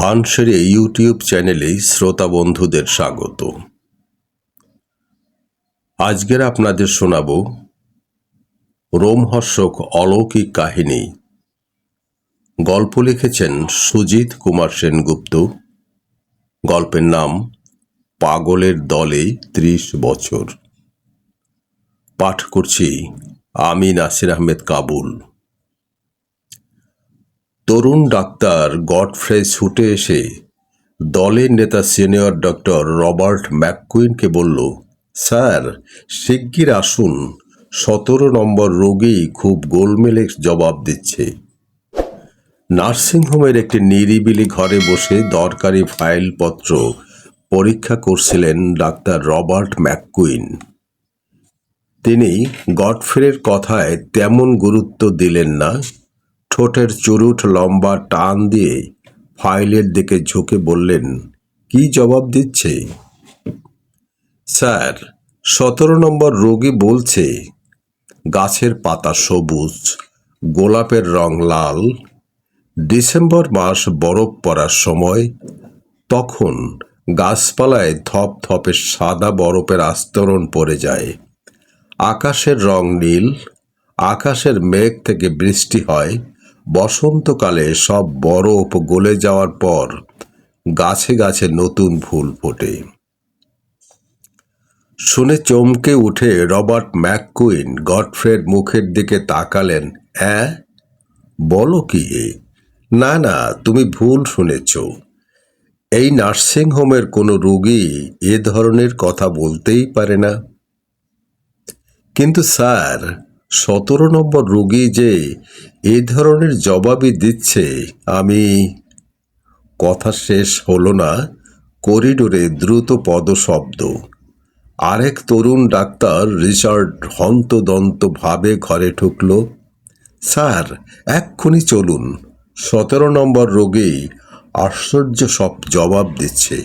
ধানসেরে YouTube চ্যানেলে শ্রোতা বন্ধুদের স্বাগত। আজকের আপনাদের শোনাব রোমহর্ষক অলৌকিক কাহিনী। গল্প লিখেছেন সুজিত কুমার সেনগুপ্ত। গল্পের নাম পাগলের দলে ত্রিশ বছর। পাঠ করছি আমি নাসির আহমেদ কাবুল। তরুণ ডাক্তার গডফ্রে ছুটে এসে দলের নেতা সিনিয়র ডক্টর রবার্ট ম্যাককুইনকে বলল, স্যার, শিগগির আসুন। সতেরো নম্বর রোগী খুব গোলমেলে জবাব দিচ্ছে। নার্সিংহোমের একটি নিরিবিলি ঘরে বসে দরকারি ফাইলপত্র পরীক্ষা করছিলেন ডাক্তার রবার্ট ম্যাককুইন। তিনি গডফ্রের কথায় তেমন গুরুত্ব দিলেন না ঠোঁটের চুরুট লম্বা টান দিয়ে ফাইলের দিকে ঝুঁকে বললেন, কি জবাব দিচ্ছে? স্যার, সতেরো নম্বর রোগী বলছে, গাছের পাতা সবুজ, গোলাপের রং লাল, ডিসেম্বর মাস বরফ পড়ার সময়, তখন গাছপালায় ধপ ধপে সাদা বরফের আস্তরণ পড়ে যায়, আকাশের রং নীল, আকাশের মেঘ থেকে বৃষ্টি হয় বসন্তকালে সব বরফ গলে যাওয়ার পর গাছে গাছে নতুন ফুল ফোটে। শুনে চমকে উঠে রবার্ট ম্যাককুইন গডফ্রেড মুখের দিকে তাকালেন। হ্যাঁ বলো কি না না, তুমি ভুল শুনেছ। এই নার্সিংহোমের কোনো রোগী এ ধরনের কথা বলতেই পারে না। কিন্তু স্যার সতেরো নম্বর রোগী যে এ ধরনের জবাবই দিচ্ছে, আমি কথা শেষ হলো না। করিডোরে দ্রুত পদশব্দ। আরেক তরুণ ডাক্তার রিচার্ড হন্তদন্ত ভাবে ঘরে ঢুকল, স্যার, এক্ষুনি চলুন। সতেরো নম্বর রোগী আশ্চর্য সব জবাব দিচ্ছে।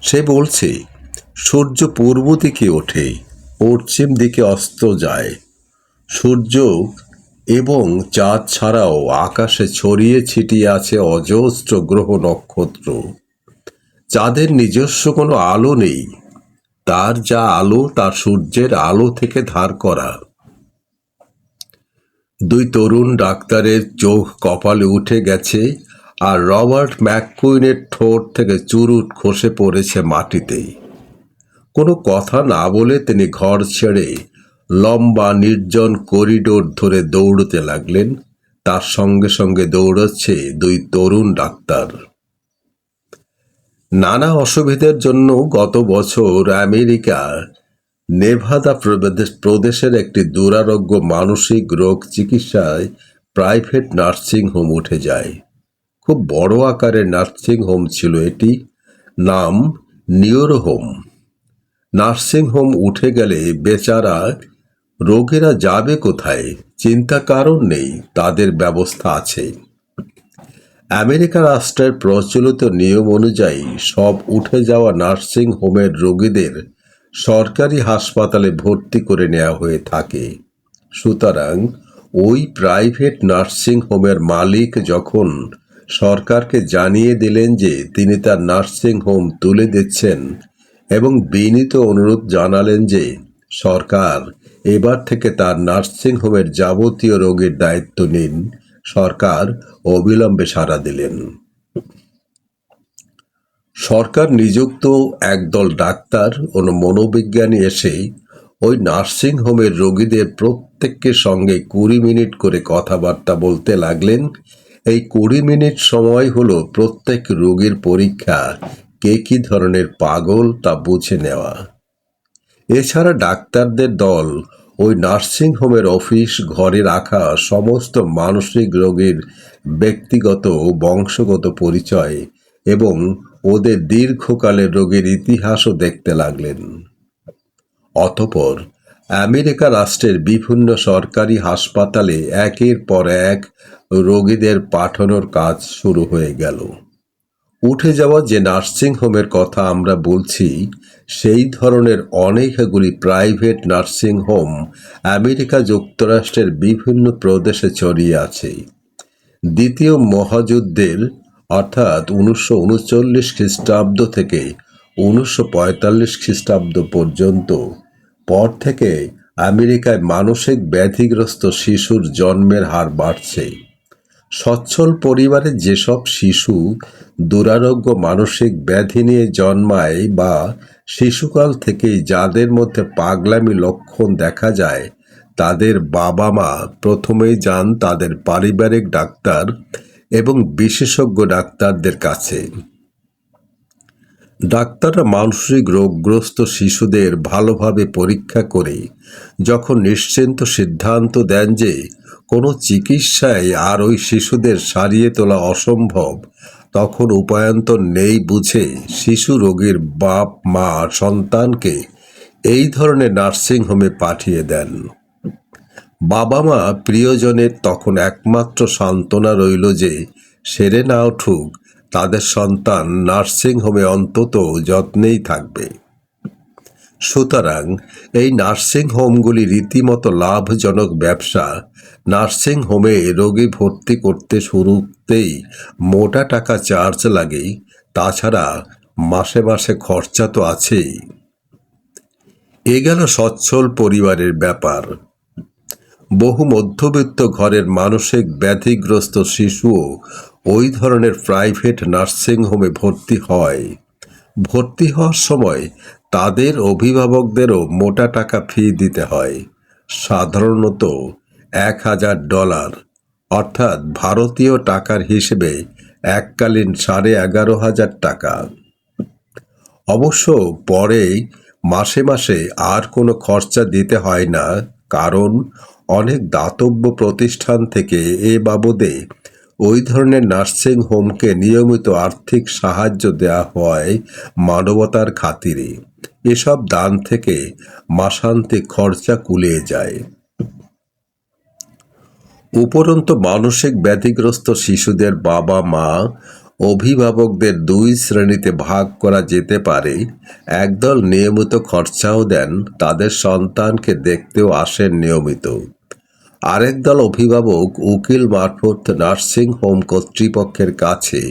সে বলছে, সূর্য পূর্ব দিকে ওঠে, পশ্চিম দিকে অস্ত যায়। সূর্য এবং চাঁদ ছাড়াও আকাশে ছড়িয়ে ছিটিয়ে আছে অজস্র গ্রহ নক্ষত্র। চাঁদের নিজস্ব কোনো আলো নেই। তার যা আলো তা সূর্যের আলো থেকে ধার করা। দুই তরুণ ডাক্তারের চোখ কপালে উঠে গেছে আর রবার্ট ম্যাককুইনের ঠোঁট থেকে চুরুট খসে পড়েছে মাটিতেই কোনো কথা না বলে তিনি ঘর ছেড়ে লম্বা নির্জন করিডোর ধরে দৌড়তে লাগলেন। তার সঙ্গে সঙ্গে দৌড়চ্ছে দুই তরুণ ডাক্তার। নানা অসুবিধার জন্য গত বছর আমেরিকা, নেভাদা প্রদেশ প্রদেশের একটি দুরারোগ্য মানসিক রোগ চিকিৎসায় প্রাইভেট নার্সিং হোম উঠে যায়। খুব বড় আকারের নার্সিং হোম ছিল এটি। নাম নিউরো হোম নার্সিং হোম উঠে গেলে বেচারা রোগীরা যাবে কোথায়? চিন্তা কারণ নেই, তাদের ব্যবস্থা আছে। আমেরিকা রাষ্ট্রের প্রচলিত নিয়ম অনুযায়ী সব উঠে যাওয়া নার্সিং হোমের রোগীদের সরকারি হাসপাতালে ভর্তি করে নেওয়া হয়ে থাকে। সুতরাং ওই প্রাইভেট নার্সিং হোমের মালিক যখন সরকারকে জানিয়ে দিলেন যে তিনি তার নার্সিং হোম তুলে দিচ্ছেন এবং বিনীত অনুরোধ জানালেন যে সরকার এবার থেকে তার নার্সিং হোমের যাবতীয় রোগের দায়িত্ব নিন। সরকার অবিলম্বে সাড়া দিলেন। সরকার নিযুক্ত একদল ডাক্তার ও মনোবিজ্ঞানী এসে ওই নার্সিং হোমের রোগীদের প্রত্যেককে সঙ্গে কুড়ি মিনিট করে কথাবার্তা বলতে লাগলেন। এই কুড়ি মিনিট সময় হলো প্রত্যেক রোগীর পরীক্ষা, কে কি ধরনের পাগল তা বুঝে নেওয়া। এছাড়া ডাক্তারদের দল, ওই নার্সিং হোমের অফিস, ঘরে রাখা সমস্ত মানসিক রোগীর ব্যক্তিগত ও বংশগত পরিচয় এবং ওদের দীর্ঘকালের রোগের ইতিহাসও দেখতে লাগলেন। অতপর আমেরিকা রাষ্ট্রের বিভিন্ন সরকারি হাসপাতালে একের পর এক রোগীদের পাঠানোর কাজ শুরু হয়ে গেল। উঠে যাওয়া যে নার্সিং হোমের কথা আমরা বলছি, সেই ধরনের অনেকগুলি প্রাইভেট নার্সিং হোম আমেরিকা যুক্তরাষ্ট্রের বিভিন্ন প্রদেশে ছড়িয়ে আছে। দ্বিতীয় মহাযুদ্ধের, অর্থাৎ উনিশশো উনচল্লিশ খ্রিস্টাব্দ থেকে উনিশশো পঁয়তাল্লিশ খ্রিস্টাব্দ পর্যন্ত, পর থেকে আমেরিকায় মানসিক ব্যাধিগ্রস্ত শিশুর জন্মের হার বাড়ছে। সচ্ছল পরিবারে যেসব শিশু দুরারোগ্য মানসিক ব্যাধি নিয়ে জন্মায় বা শিশুকাল থেকেই যাদের মধ্যে পাগলামি লক্ষণ দেখা যায়, তাদের বাবা মা প্রথমেই যান তাদের পারিবারিক ডাক্তার এবং বিশেষজ্ঞ ডাক্তারদের কাছে। ডাক্তাররা মানসিক রোগগ্রস্ত শিশুদের ভালোভাবে পরীক্ষা করে, যখন নিশ্চিন্ত সিদ্ধান্ত দেন যে কোনো চিকিৎসায় আর ওই শিশুদের সারিয়ে তোলা অসম্ভব। তখন উপায়ন্তর নেই বুঝে শিশু রোগীর বাপ, মা, সন্তানকে এই ধরনের নার্সিংহোমে পাঠিয়ে দেন। বাবা, মা প্রিয়জনের তখন একমাত্র সান্ত্বনা রইল যে সেরে না উঠুক, তাদের সন্তান নার্সিংহোমে অন্তত যত্নেই থাকবে। সুতরাং এই নার্সিং হোমগুলি রীতিমতো লাভজনক ব্যবসা নার্সিং হোমে রোগী ভর্তি করতে শুরুতেই মোটা টাকা চার্জ লাগে, তাছাড়া মাসে মাসে খরচা তো আছেই। এ গেল সচ্ছল পরিবারের ব্যাপার। বহু মধ্যবিত্ত ঘরের মানসিক ব্যাধিগ্রস্ত শিশুও ওই ধরনের প্রাইভেট নার্সিং হোমে ভর্তি হয়। ভর্তি হওয়ার সময় তাদের অভিভাবকদেরও মোটা টাকা ফি দিতে হয়। সাধারণত এক হাজার ডলার, অর্থাৎ ভারতীয় টাকার হিসেবে এককালীন সাড়ে এগারো হাজার টাকা। অবশ্য পরে মাসে মাসে আর কোনো খরচা দিতে হয় না, কারণ অনেক দাতব্য প্রতিষ্ঠান থেকে এ বাবদে ওই ধরনের নার্সিং হোমকে নিয়মিত আর্থিক সাহায্য দেওয়া হয় মানবতার খাতিরে। এসব দান থেকে মাসান্তে খরচা কুলিয়ে যায়। উপরন্ত মানসিক ব্যাধিগ্রস্ত শিশুদের বাবা মা অভিভাবকদের দুই শ্রেণীতে ভাগ করা যেতে পারে। একদল নিয়মিত খরচাও দেন, তাদের সন্তানকে দেখতেও আসেন নিয়মিত। আরেক দল অভিভাবক উকিল মারফত নার্সিং হোম কর্তৃপক্ষের কাছে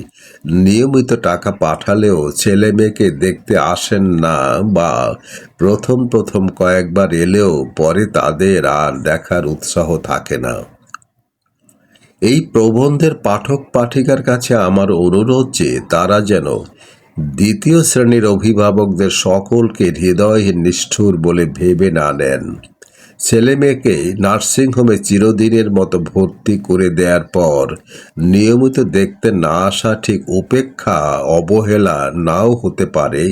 নিয়মিত টাকা পাঠালেও ছেলে মেয়েকে দেখতে আসেন না বা প্রথম প্রথম কয়েকবার এলেও পরে তাদের আর দেখার উৎসাহ থাকে না। এই প্রবন্ধের পাঠক পাঠিকার কাছে আমার অনুরোধ যে তারা যেন দ্বিতীয় শ্রেণির অভিভাবকদের সকলকে হৃদয় নিষ্ঠুর বলে ভেবে না নেন। ছেলে মেয়েকে নার্সিংহোমে চিরদিনের মতো ভর্তি করে দেওয়ার পর নিয়মিত দেখতে না আসা ঠিক উপেক্ষা অবহেলা নাও হতে পারে।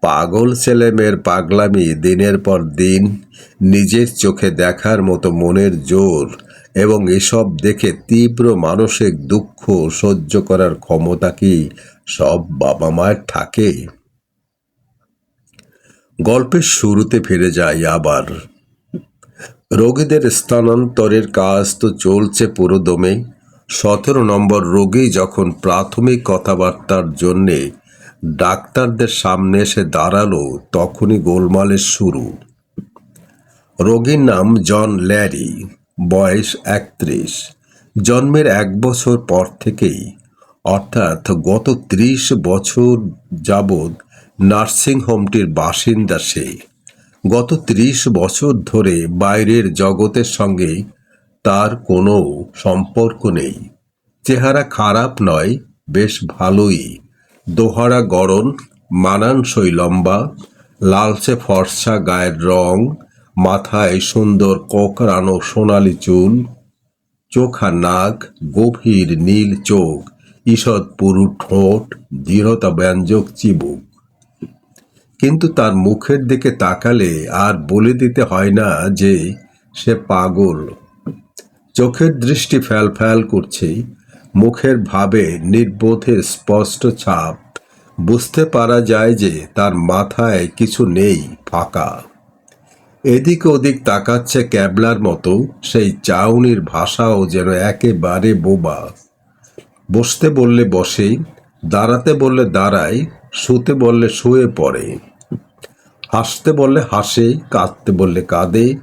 পাগল ছেলে মেয়ের পাগলামি দিনের পর দিন নিজের চোখে দেখার মতো মনের জোর এবং এসব দেখে তীব্র মানসিক দুঃখ সহ্য করার ক্ষমতা কি সব বাবা মায়ের থাকে? গল্পের শুরুতে ফিরে যাই আবার। রোগীদের স্থানান্তরের কাজ তো চলছে পুরো দমে সতেরো নম্বর রোগী যখন প্রাথমিক কথাবার্তার জন্যে ডাক্তারদের সামনে এসে দাঁড়াল, তখনই গোলমালের শুরু। রোগীর নাম জন ল্যারি। বয়স একত্রিশ। জন্মের এক বছর পর থেকেই, অর্থাৎ গত ত্রিশ বছর যাবৎ নার্সিংহোমটির বাসিন্দা সে। গত ত্রিশ বছর ধরে বাইরের জগতের সঙ্গে তার কোনো সম্পর্ক নেই। চেহারা খারাপ নয়, বেশ ভালোই। দোহারা গড়ন, মানানসই লম্বা, লালচে ফর্সা গায়ের রং মাথায় সুন্দর কোকড়ানো সোনালি চুল, চোখা নাক, গভীর নীল চোখ, ঈষৎ পুরু ঠোঁট, দৃঢ়তা ব্যঞ্জক চিবুক। কিন্তু তার মুখের দিকে তাকালে আর বলে দিতে হয় না যে সে পাগল। চোখের দৃষ্টি ফ্যাল ফ্যাল করছে, মুখের ভাবে নির্বোধের স্পষ্ট ছাপ। বুঝতে পারা যায় যে তার মাথায় কিছু নেই, ফাঁকা। এদিক ওদিক তাকাচ্ছে ক্যাবলার মতো, সেই চাউনির ভাষাও যেন একেবারে বোবা। বসতে বললে বসে, দাঁড়াতে বললে দাঁড়ায়, শুতে বললে শুয়ে পড়ে। হাসতে বললে হাসে, কাঁদতে বললে কাঁদে,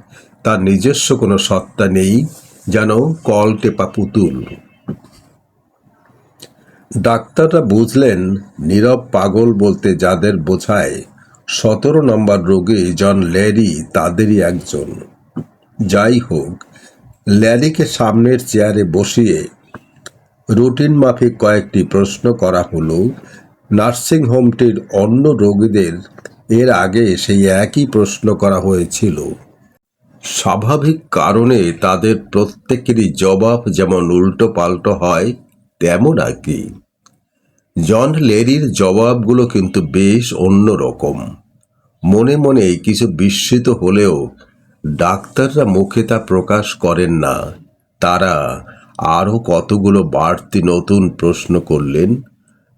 তার নিজস্ব কোনো সত্তা নেই, যেন কল টেপা পুতুল। ডাক্তাররা বুঝলেন, নীরব পাগল বলতে যাদের বোঝায় সতেরো নম্বর রোগী জন ল্যারি তাদেরই একজন। যাই হোক, ল্যারিকে সামনের চেয়ারে বসিয়ে রুটিন মাফিক কয়েকটি প্রশ্ন করা হলো, নার্সিং হোমটির অন্য রোগীদের এর আগে সেই একই প্রশ্ন করা হয়েছিল। স্বাভাবিক কারণে তাদের প্রত্যেকেরই জবাব যেমন উল্টো পাল্টো হয়, তেমন আর কি। জন লেরির জবাবগুলো কিন্তু বেশ অন্যরকম। মনে মনে কিছু বিস্মিত হলেও ডাক্তাররা মুখে তা প্রকাশ করেন না। তারা আরও কতগুলো বাড়তি নতুন প্রশ্ন করলেন।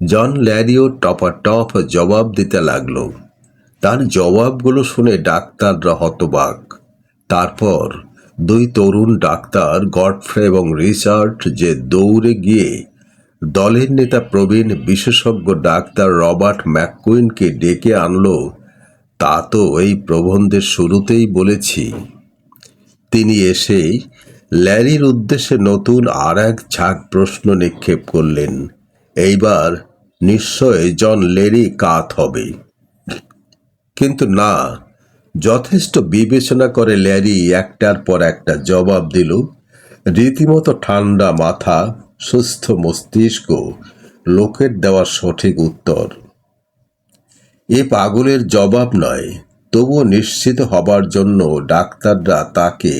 জন ল্যারিও টপা টপ জবাব দিতে লাগল। তার জবাবগুলো শুনে ডাক্তাররা হতবাক। তারপর দুই তরুণ ডাক্তার গডফ্রে এবং রিচার্ড যে দৌড়ে গিয়ে দলের নেতা প্রবীণ বিশেষজ্ঞ ডাক্তার রবার্ট ম্যাককুইনকে ডেকে আনলো তা তো এই প্রবন্ধের শুরুতেই বলেছি। তিনি এসে ল্যারির উদ্দেশ্যে নতুন আর এক ঝাঁক প্রশ্ন নিক্ষেপ করলেন। এইবার নিশ্চয় জন লেরি কাত হবে। কিন্তু না, যথেষ্ট বিবেচনা করে ল্যারি একটার পর একটা জবাব দিল, রীতিমতো ঠান্ডা মাথা, সুস্থ মস্তিষ্ক, লোকের দেওয়া সঠিক উত্তর। এ পাগলের জবাব নয়। তবুও নিশ্চিত হবার জন্য ডাক্তাররা তাকে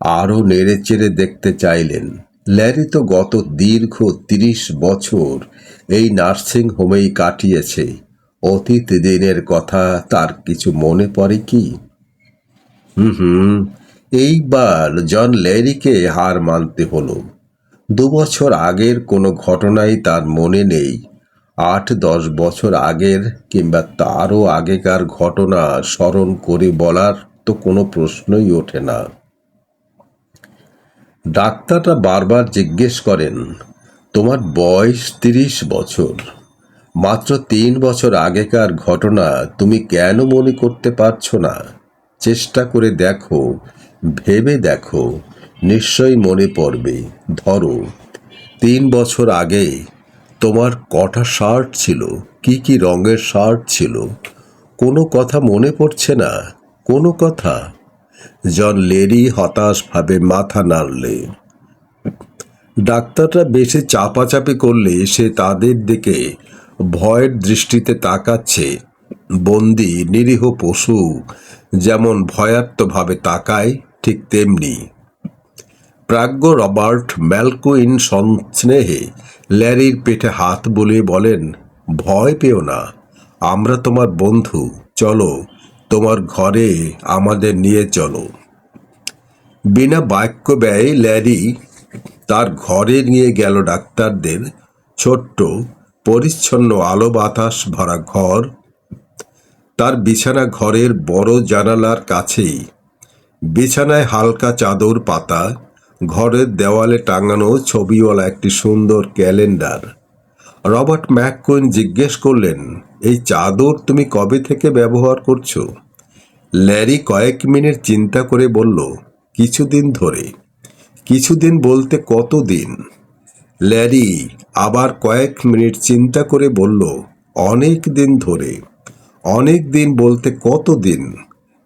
আরও নেড়েচেড়ে দেখতে চাইলেন। ল্যারি তো গত দীর্ঘ তিরিশ বছর এই নার্সিং হোমেই কাটিয়েছে। অতীত দিনের কথা তার কিছু মনে পড়ে কি? হুম হুম, এইবার জন ল্যারিকে হার মানতে হলো। দুবছর আগের কোনো ঘটনাই তার মনে নেই। আট, দশ বছর আগের কিংবা তারও আগেকার ঘটনা স্মরণ করে বলার তো কোনো প্রশ্নই ওঠে না। ডাক্তাররা বারবার জিজ্ঞেস করেন, তোমার বয়স তিরিশ বছর। মাত্র তিন বছর আগেকার ঘটনা তুমি কেন মনে করতে পারছ না? চেষ্টা করে দেখো, ভেবে দেখো। নিশ্চয়ই মনে পড়বে। ধরো, তিন বছর আগে তোমার কটা শার্ট ছিল? কি কি রঙের শার্ট ছিল? কোনো কথা মনে পড়ছে না, কোনো কথা। জন লেরি হতাশভাবে মাথা নাড়লে। ডাক্তাররা বেশি চাপাচাপি করলে সে তাদের দিকে ভয়ের দৃষ্টিতে তাকাচ্ছে। বন্দি, নিরীহ পশু যেমন ভয়ার্তভাবে তাকায়, ঠিক তেমনি। প্রাজ্ঞ রবার্ট ম্যালকুইন সস্নেহে ল্যারির পেটে হাত বুলিয়ে বলেন, ভয় পেও না, আমরা তোমার বন্ধু, চলো, তোমার ঘরে আমাদের নিয়ে চলো। বিনা বাক্য ব্যয়ে ল্যারি তার ঘরে নিয়ে গেল ডাক্তারদের ছোট্ট, পরিচ্ছন্ন আলো বাতাস ভরা ঘর। তার বিছানা ঘরের বড় জানালার কাছেই বিছানায় হালকা চাদর পাতা ঘরের দেওয়ালে টাঙানো ছবিওয়ালা একটি সুন্দর ক্যালেন্ডার। রবার্ট ম্যাককুইন জিজ্ঞেস করলেন, এই চাদর তুমি কবে থেকে ব্যবহার করছ? ল্যারি কয়েক মিনিট চিন্তা করে বলল, কিছুদিন ধরে। কিছুদিন বলতে কতদিন? ল্যারি আবার কয়েক মিনিট চিন্তা করে বলল, অনেক দিন ধরে। অনেক দিন বলতে কতদিন?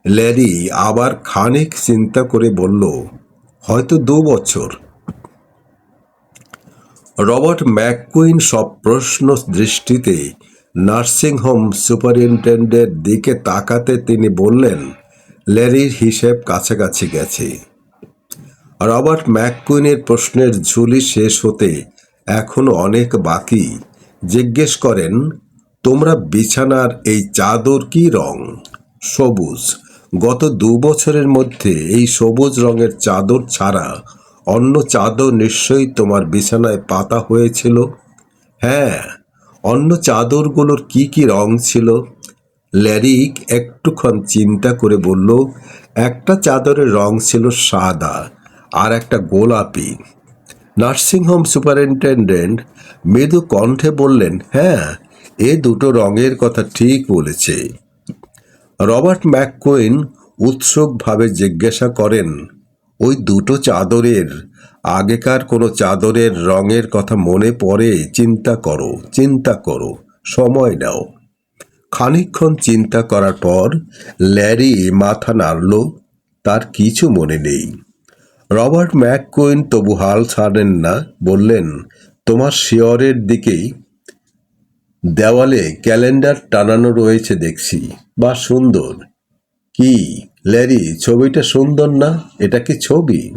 ল্যারি আবার খানিক চিন্তা করে বলল হয়তো দু বছর। রবার্ট ম্যাককুইন সব প্রশ্ন দৃষ্টিতে নার্সিংহোম সুপারিনটেন্ডেন্টের দিকে তাকাতে তিনি বললেন, ল্যারির হিসেব কাছাকাছি গেছে। রবার্ট ম্যাককুইনের প্রশ্নের ঝুলি শেষ হতে এখনও অনেক বাকি। জিজ্ঞেস করেন, তোমরা বিছানার এই চাদর কি রং? সবুজ। গত দু বছরের মধ্যে এই সবুজ রঙের চাদর ছাড়া অন্য চাদর নিশ্চয়ই তোমার বিছানায় পাতা হয়েছিল? হ্যাঁ অন্য চাদরগুলোর কি কি রং ছিল? ল্যারিক একটুক্ষণ চিন্তা করে বলল, একটা চাদরের রং ছিল সাদা আর একটা গোলাপি। নার্সিংহোম সুপারিনটেন্ডেন্ট মৃদু কণ্ঠে বললেন হ্যাঁ এ দুটো রঙের কথা ঠিক বলেছে। রবার্ট ম্যাককোয়েন উৎসুকভাবে জিজ্ঞাসা করেন, ওই দুটো চাদরের, আগেকার কোনো চাদরের রঙের কথা মনে পড়ে? চিন্তা করো চিন্তা করো, সময় নাও। খানিকক্ষণ চিন্তা করার পর ল্যারি মাথা নাড়ল, তার কিছু মনে নেই। রবার্ট ম্যাককুইন তবু হাল ছাড়েন না, বললেন, তোমার শিয়রের দিকেই দেওয়ালে ক্যালেন্ডার টানানো রয়েছে দেখছি। বা সুন্দর। কি? ল্যারি, ছবিটা সুন্দর না? এটা কি ছবি?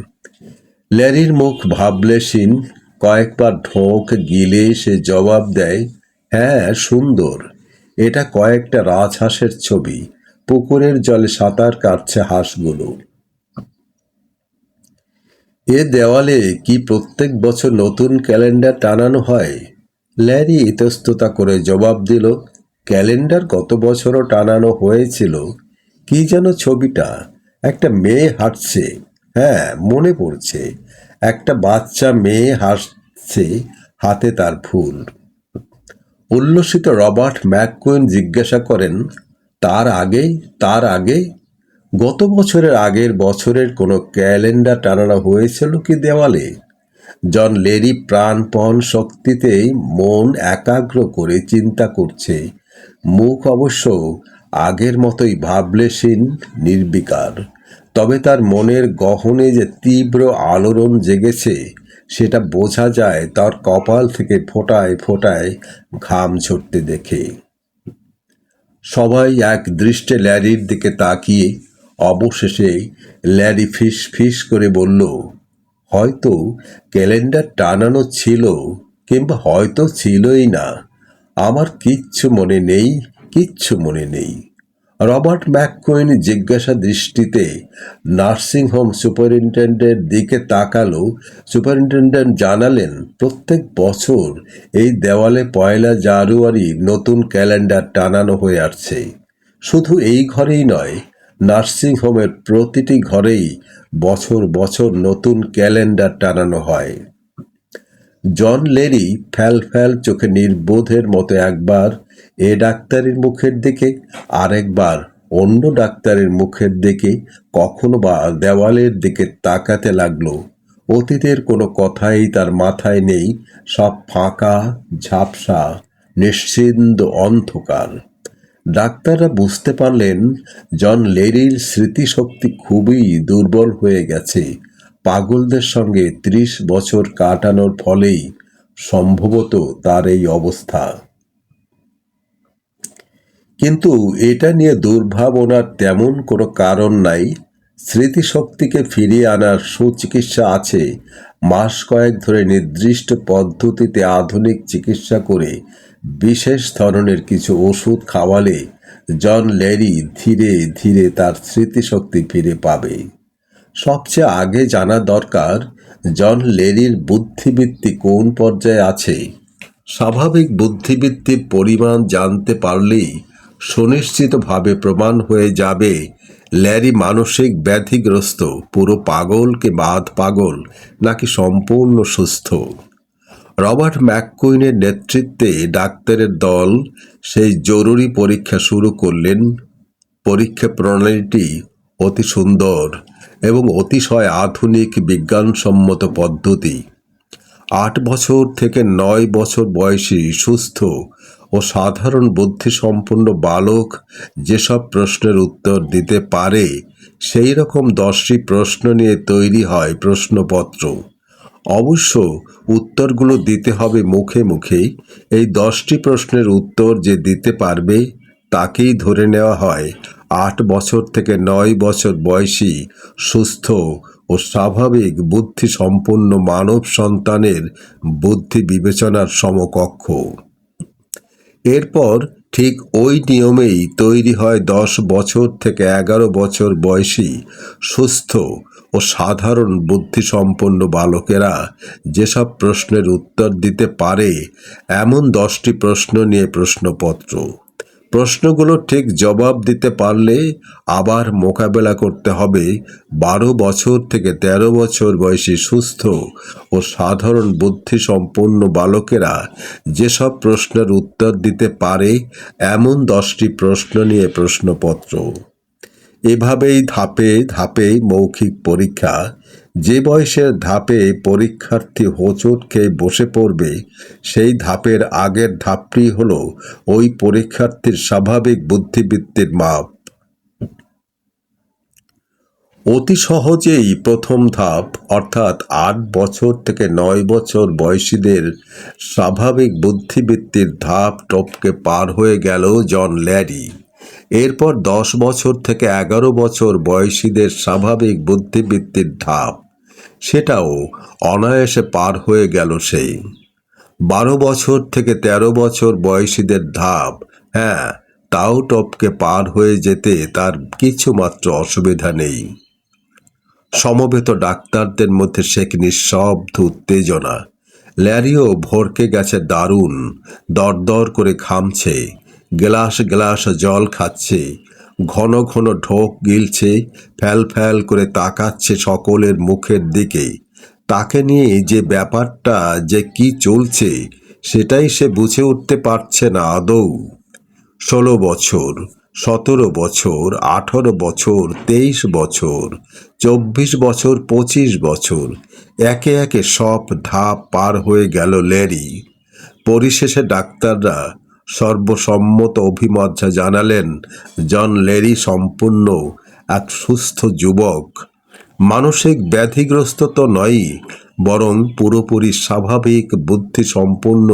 ল্যারির মুখ ভাবলেশীন কয়েকবার ঢোক গিলে সে জবাব দেয় হ্যাঁ সুন্দর। এটা কয়েকটা রাজহাঁসের ছবি। পুকুরের জলে সাঁতার কাটছে হাঁসগুলো। এ দেওয়ালে কি প্রত্যেক বছর নতুন ক্যালেন্ডার টানানো হয়? ল্যারি ইতস্ততা করে জবাব দিল, ক্যালেন্ডার গত বছরও টানানো হয়েছিল। কি যেন ছবিটা, একটা মেয়ে হাঁটছে। হ্যাঁ মনে পড়ছে, একটা বাচ্চা মেয়ে হাসছে হাতে তার ফুল। উল্লসিত রবার্ট ম্যাককুইন জিজ্ঞাসা করেন, তার আগে তার আগে? গত বছরের আগের বছরের কোনো ক্যালেন্ডার টানানো হয়েছিল কি দেওয়ালে? জন লেরি প্রাণপণ শক্তিতেই মন একাগ্র করে চিন্তা করছে। মুখ অবশ্য আগের মতোই ভাবলেশীন নির্বিকার। তবে তার মনের গহনে যে তীব্র আলোড়ন জেগেছে, সেটা বোঝা যায় তার কপাল থেকে ফোটায় ফোটায় ঘাম ঝরতে দেখে। সবাই এক দৃষ্টে ল্যারির দিকে তাকিয়ে অবশেষে ল্যারি ফিস ফিস করে বলল হয়তো ক্যালেন্ডার টানানো ছিল কিংবা হয়তো ছিলই না। আমার কিচ্ছু মনে নেই, কিচ্ছু মনে নেই। রবার্ট ম্যাককোয়েন জিজ্ঞাসা দৃষ্টিতে নার্সিংহোম সুপারিনটেন্ডেন্টের দিকে তাকালো। সুপারিনটেন্ডেন্ট জানালেন, প্রত্যেক বছর এই দেওয়ালে পয়লা জানুয়ারি নতুন ক্যালেন্ডার টানানো হয়ে আসছে। শুধু এই ঘরেই নয় নার্সিংহোমের প্রতিটি ঘরেই বছর বছর নতুন ক্যালেন্ডার টানানো হয়। জন লেরি ফ্যাল ফ্যাল চোখে নির্বোধের মতো একবার এ ডাক্তারের মুখের দিকে, আরেকবার অন্য ডাক্তারের মুখের দিকে, কখনো বা দেওয়ালের দিকে তাকাতে লাগল। অতীতের কোনো কথাই তার মাথায় নেই, সব ফাঁকা, ঝাপসা, নিশ্চিন্দ অন্ধকার। ডাক্তাররা বুঝতে পারলেন, জন লেরির স্মৃতিশক্তি খুবই দুর্বল হয়ে গেছে। পাগলদের সঙ্গে ত্রিশ বছর কাটানোর ফলেই সম্ভবত তার এই অবস্থা। কিন্তু এটা নিয়ে দুর্ভাবনার তেমন কোনো কারণ নাই। স্মৃতিশক্তিকে ফিরিয়ে আনার সুচিকিৎসা আছে। মাস কয়েক ধরে নির্দিষ্ট পদ্ধতিতে আধুনিক চিকিৎসা করে বিশেষ ধরনের কিছু ওষুধ খাওয়ালে জন লেরি ধীরে ধীরে তার স্মৃতিশক্তি ফিরে পাবে। সবচেয়ে আগে জানা দরকার, জন লেরির বুদ্ধিবৃত্তি কোন পর্যায়ে আছে। স্বাভাবিক বুদ্ধিবৃত্তির পরিমাণ জানতে পারলেই সুনিশ্চিতভাবে প্রমাণ হয়ে যাবে ল্যারি মানসিক ব্যাধিগ্রস্ত, পুরো পাগল কি বাদ পাগল, নাকি সম্পূর্ণ সুস্থ। রবার্ট ম্যাককুইনের নেতৃত্বে ডাক্তারের দল সেই জরুরি পরীক্ষা শুরু করলেন। পরীক্ষা প্রণালীটি অতি সুন্দর এবং অতিশয় আধুনিক বিজ্ঞানসম্মত পদ্ধতি। আট বছর থেকে নয় বছর বয়সী সুস্থ ও সাধারণ বুদ্ধিসম্পন্ন বালক যেসব প্রশ্নের উত্তর দিতে পারে, সেই রকম দশটি প্রশ্ন নিয়ে তৈরি হয় প্রশ্নপত্র। অবশ্য উত্তরগুলো দিতে হবে মুখে মুখেই। এই দশটি প্রশ্নের উত্তর যে দিতে পারবে, তাকেই ধরে নেওয়া হয়। আট বছর থেকে নয় বছর বয়সী, সুস্থ ও স্বাভাবিক বুদ্ধি সম্পন্ন মানব সন্তানের বুদ্ধি বিবেচনার সমকক্ষ। এরপর ঠিক ওই নিয়মেই তৈরি হয় দশ বছর থেকে এগারো বছর বয়সী, সুস্থ ও সাধারণ বুদ্ধিসম্পন্ন বালকেরা যেসব প্রশ্নের উত্তর দিতে পারে, এমন দশটি প্রশ্ন নিয়ে প্রশ্নপত্র। প্রশ্নগুলো ঠিক জবাব দিতে পারলে আবার মোকাবেলা করতে হবে বারো বছর থেকে ১৩ বছর বয়সী সুস্থ ও সাধারণ বুদ্ধিসম্পন্ন বালকেরা যেসব প্রশ্নের উত্তর দিতে পারে, এমন দশটি প্রশ্ন নিয়ে প্রশ্নপত্র। এভাবেই ধাপে ধাপে মৌখিক পরীক্ষা। যে বয়সের ধাপে পরীক্ষার্থী হোঁচট খেয়ে বসে পড়বে, সেই ধাপের আগের ধাপটি হল ওই পরীক্ষার্থীর স্বাভাবিক বুদ্ধিবৃত্তির মাপ। অতি সহজেই প্রথম ধাপ, অর্থাৎ আট বছর থেকে নয় বছর বয়সীদের স্বাভাবিক বুদ্ধিবৃত্তির ধাপ টপকে পার হয়ে গেল জন ল্যারি। এরপর দশ বছর থেকে এগারো বছর বয়সীদের স্বাভাবিক বুদ্ধিবৃত্তির ধাপ। সেটাও অনায়াসে পার হয়ে গেল সেই। বারো বছর থেকে ১৩ বছর বয়সীদের ধাপ। হ্যাঁ তাও টপকে পার হয়ে যেতে তার কিছু মাত্র অসুবিধা নেই। সমবেত ডাক্তারদের মধ্যে সে নিঃশব্দ উত্তেজনা। ল্যারিও ভরকে গেছে দারুণ, দরদর করে খামছে গ্লাস গ্লাস জল খাচ্ছে, ঘন ঘন ঢোক গিলছে, ফ্যাল ফ্যাল করে তাকাচ্ছে সকলের মুখের দিকে। তাকে নিয়ে যে ব্যাপারটা যে কি চলছে, সেটাই সে বুঝে উঠতে পারছে না আদৌ। ষোলো বছর, সতেরো বছর, আঠারো বছর, তেইশ বছর, চব্বিশ বছর, পঁচিশ বছর, একে একে সব ধাপ পার হয়ে গেল ল্যারি পরিশেষে ডাক্তাররা সর্বসম্মত অভিমত জানালেন জন লেরি সম্পূর্ণ এক সুস্থ যুবক। মানসিক ব্যাধিগ্রস্ত তো নয়ই, বরং পুরোপুরি স্বাভাবিক বুদ্ধিসম্পন্ন,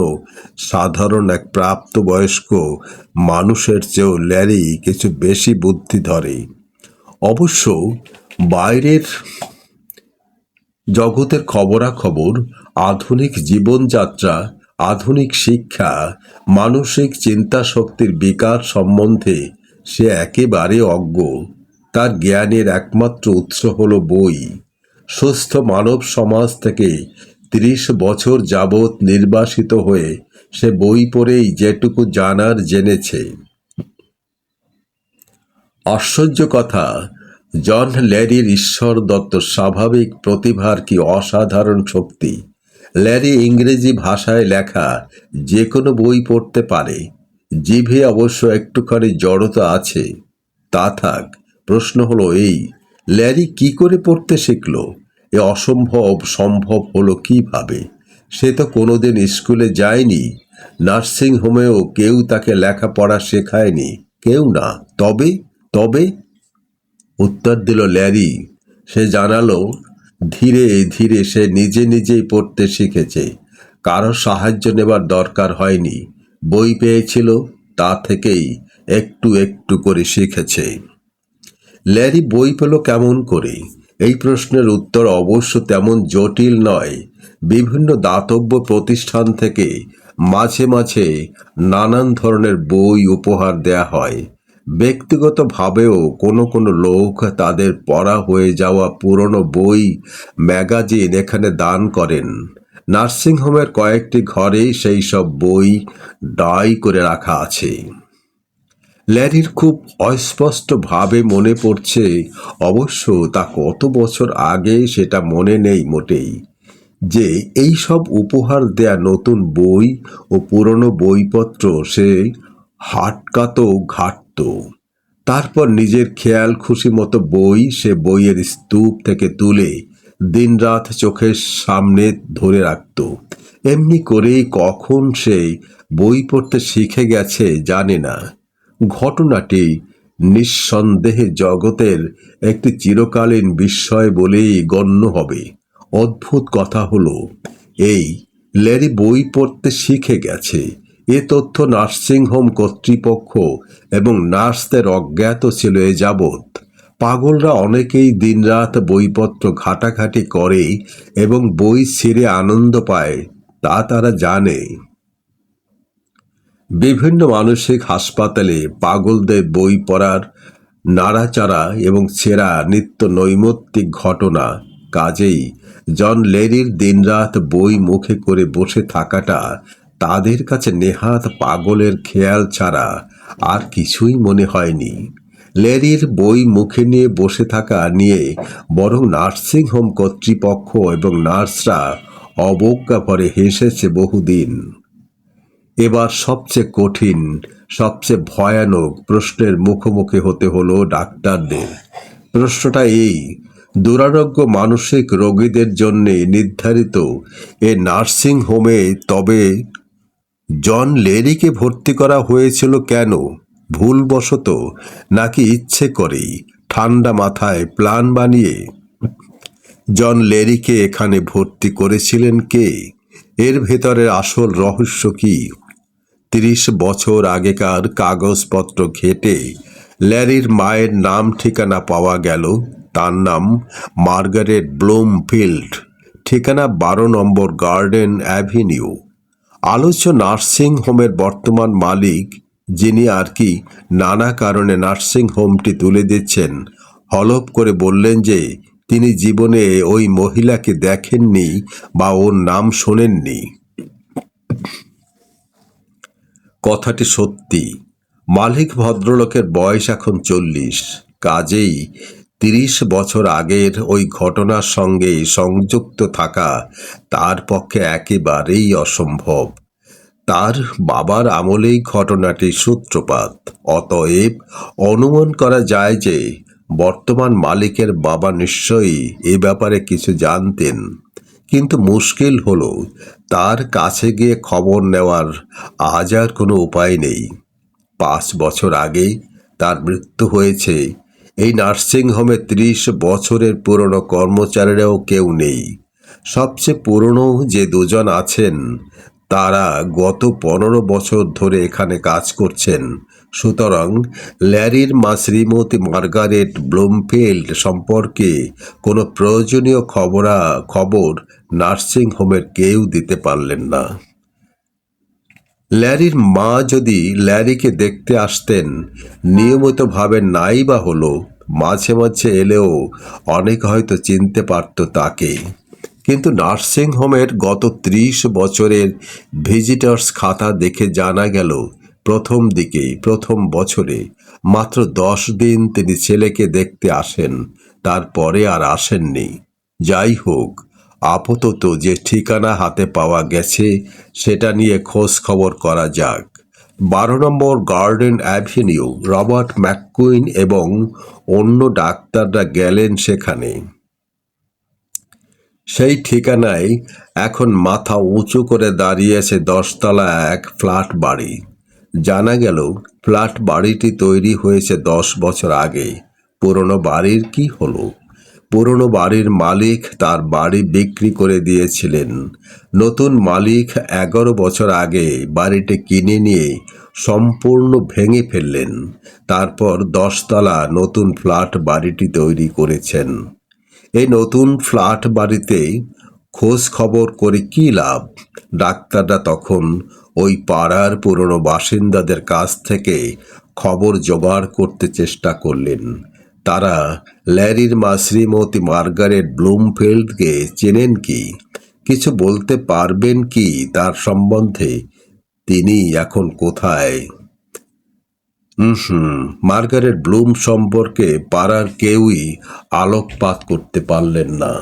সাধারণ এক প্রাপ্তবয়স্ক মানুষের চেয়েও ল্যারি কিছু বেশি বুদ্ধি ধরে অবশ্য বাইরের জগতের খবরাখবর, আধুনিক জীবনযাত্রা আধুনিক শিক্ষা মানসিক চিন্তা শক্তির বিকাশ সম্বন্ধে সে একেবারে অজ্ঞ। তার জ্ঞানের একমাত্র উৎস হল বই। সুস্থ মানব সমাজ থেকে ত্রিশ বছর যাবৎ নির্বাসিত হয়ে সে বই পড়েই যেটুকু জানার জেনেছে। আশ্চর্য কথা, জন ল্যারির ঈশ্বর দত্ত স্বাভাবিক প্রতিভার কি অসাধারণ শক্তি। ল্যারি ইংরেজি ভাষায় লেখা যে কোনো বই পড়তে পারে। জিভে অবশ্য একটুখানি জড়তা আছে। তা থাক, প্রশ্ন হলো এই, ল্যারি কি করে পড়তে শিখল? এ অসম্ভব সম্ভব হলো কীভাবে? সে তো কোনোদিন স্কুলে যায়নি। নার্সিং হোমেও কেউ তাকে লেখাপড়া শেখায়নি। কেউ না। তবে তবে? উত্তর দিল ল্যারি। সে জানালো ধীরে ধীরে সে নিজে নিজেই পড়তে শিখেছে। কারও সাহায্য নেবার দরকার হয়নি। বই পেয়েছিল, তা থেকেই একটু একটু করে শিখেছে। ল্যারি, বই পেল কেমন করে? এই প্রশ্নের উত্তর অবশ্য তেমন জটিল নয়। বিভিন্ন দাতব্য প্রতিষ্ঠান থেকে মাঝে মাঝে নানান ধরনের বই উপহার দেয়া হয়। ব্যক্তিগতভাবেও কোনো কোনো লোক তাদের পড়া হয়ে যাওয়া পুরনো বই, ম্যাগাজিন এখানে দান করেন। নার্সিংহোমের কয়েকটি ঘরেই সেই সব বই ডাই করে রাখা আছে। ল্যারির খুব অস্পষ্টভাবে মনে পড়ছে, অবশ্য তা কত বছর আগে সেটা মনে নেই মোটেই, যে এই সব উপহার দেয়া নতুন বই ও পুরনো বইপত্র সে হাটকাত তারপর নিজের খেয়াল খুশি মতো বই সে বইয়ের স্তূপ থেকে তুলে দিনরাত চোখের সামনে ধরে রাখত। এমনি করেই কখন সে বই পড়তে শিখে গেছে জানে না। ঘটনাটি নিঃসন্দেহে জগতের একটি চিরকালীন বিস্ময় বলেই গণ্য হবে। অদ্ভুত কথা হলো, এই ল্যারি বই পড়তে শিখে গেছে। এ তথ্য নার্সিংহোম কর্তৃপক্ষ এবং নার্সদের অজ্ঞাত ছিল এ যাবৎ। পাগলরা অনেকেই দিনরাত বইপত্র ঘাটাঘাটি করে এবং বই ছিঁড়ে আনন্দ পায়, তা তারা জানে। বিভিন্ন মানসিক হাসপাতালে পাগলদের বই পড়ার নাড়াচাড়া এবং ছেঁড়া নিত্য নৈমিত্তিক ঘটনা কাজেই জন লেরির দিনরাত বই মুখে করে বসে থাকাটা তাদের কাছে নেহাত পাগলের খেয়াল ছাড়া আর কিছুই মনে হয়নি। লেরির বই মুখে নিয়ে বসে থাকা নিয়ে বরং নার্সিং হোম কর্তৃপক্ষ এবং নার্সরা অবজ্ঞা ভরে হেসেছে বহুদিন। এবার সবচেয়ে কঠিন, সবচেয়ে ভয়ানক প্রশ্নের মুখোমুখি হতে হলো ডাক্তারদের। প্রশ্নটা এই, দুরারোগ্য মানসিক রোগীদের জন্য নির্ধারিত এ নার্সিং হোমে তবে জন লেরিকে ভর্তি করা হয়েছিল কেন? ভুলবশত, নাকি ইচ্ছে করেই, ঠান্ডা মাথায় প্ল্যান বানিয়ে? জন লেরিকে এখানে ভর্তি করেছিলেন কে? এর ভেতরের আসল রহস্য কি? তিরিশ বছর আগেকার কাগজপত্র ঘেটে ল্যারির মায়ের নাম ঠিকানা পাওয়া গেল। তার নাম মার্গারেট ব্লুমফিল্ড। ঠিকানা বারো নম্বর গার্ডেন অ্যাভিনিউ। আলোচ্য নার্সিং হোমের বর্তমান মালিক, যিনি আর কি নানা কারণে নার্সিং হোমটি তুলে দিচ্ছেন হলপ করে বললেন যে, তিনি জীবনে ওই মহিলাকে দেখেননি বা ওর নাম শোনেননি। কথাটি সত্যি। মালিক ভদ্রলোকের বয়স এখন চল্লিশ। কাজেই তিরিশ বছর আগের ওই ঘটনার সঙ্গে সংযুক্ত থাকা তার পক্ষে একেবারেই অসম্ভব। তার বাবার আমলেই ঘটনাটির সূত্রপাত। অতএব অনুমান করা যায় যে বর্তমান মালিকের বাবা নিশ্চয়ই এ ব্যাপারে কিছু জানতেন। কিন্তু মুশকিল হলো, তার কাছে গিয়ে খবর নেওয়ার আজ আর কোনো উপায় নেই। পাঁচ বছর আগে তার মৃত্যু হয়েছে এই নার্সিং হোমে ত্রিশ বছরের পুরনো কর্মচারীরাও কেউ নেই। সবচেয়ে পুরনো যে দুজন আছেন, তারা গত পনেরো বছর ধরে এখানে কাজ করছেন। সুতরাং ল্যারির মা শ্রীমতী মার্গারেট ব্লুমফিল্ড সম্পর্কে কোনো প্রয়োজনীয় খবরা খবর নার্সিং হোমের কেউ দিতে পারলেন না। ল্যারির মা যদি ল্যারিকে দেখতে আসতেন, নিয়মিতভাবে নাই বা হলো, মাঝে মাঝে এলেও অনেক হয়তো চিনতে পারত তাকে। কিন্তু নার্সিং হোমের গত ত্রিশ বছরের ভিজিটার্স খাতা দেখে জানা গেল, প্রথম দিকে, প্রথম বছরে মাত্র দশ দিন তিনি ছেলেকে দেখতে আসেন, তারপরে আর আসেননি। যাই হোক আপাতত যে ঠিকানা হাতে পাওয়া গেছে, সেটা নিয়ে খোঁজ খবর করা যাক। বারো নম্বর গার্ডেন অ্যাভিনিউ, রবার্ট ম্যাককুইন এবং অন্য ডাক্তাররা গেলেন সেখানে। সেই ঠিকানায় এখন মাথা উঁচু করে দাঁড়িয়েছে দশতলা এক ফ্ল্যাট বাড়ি। জানা গেল, ফ্ল্যাট বাড়িটি তৈরি হয়েছে দশ বছর আগে। পুরনো বাড়ির কি হলো? পুরনো বাড়ির মালিক তার বাড়ি বিক্রি করে দিয়েছিলেন। নতুন মালিক এগারো বছর আগে বাড়িটি কিনে নিয়ে সম্পূর্ণ ভেঙে ফেললেন। তারপর দশতলা নতুন ফ্ল্যাট বাড়িটি তৈরি করেছেন। এই নতুন ফ্ল্যাট বাড়িতে খোঁজ খবর করে কি লাভ? ডাক্তাররা তখন ওই পাড়ার পুরনো বাসিন্দাদের কাছ থেকে খবর জোগাড় করতে চেষ্টা করলেন। তারা ল্যারির মা শ্রীমতী মার্গারেট ব্লুমফিল্ডকে চেনেন কি? কিছু বলতে পারবেন কি তার সম্বন্ধে? তিনি এখন কোথায়? হুম মার্গারেট ব্লুম সম্পর্কে পাড়ার কেউই আলোকপাত করতে পারলেন না।